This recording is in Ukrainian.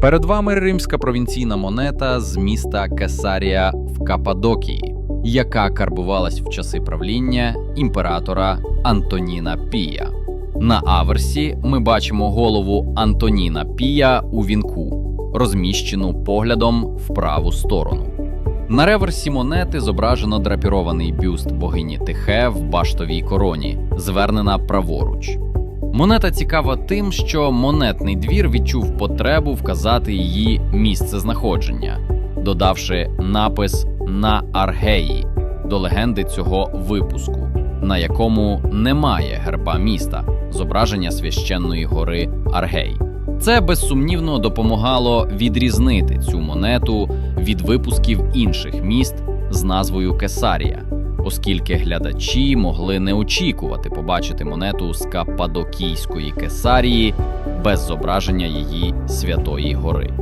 Перед вами римська провінційна монета з міста Кесарія в Каппадокії, яка карбувалась в часи правління імператора Антоніна Пія. На аверсі ми бачимо голову Антоніна Пія у вінку, розміщену поглядом в праву сторону. На реверсі монети зображено драпірований бюст богині Тихе в баштовій короні, звернена праворуч. Монета цікава тим, що монетний двір відчув потребу вказати її місце знаходження, додавши напис на аргеї до легенди цього випуску, на якому немає герба міста, зображення священної гори Аргей. Це безсумнівно допомагало відрізнити цю монету від випусків інших міст з назвою Кесарія, оскільки глядачі могли не очікувати побачити монету з Каппадокійської Кесарії без зображення її святої гори.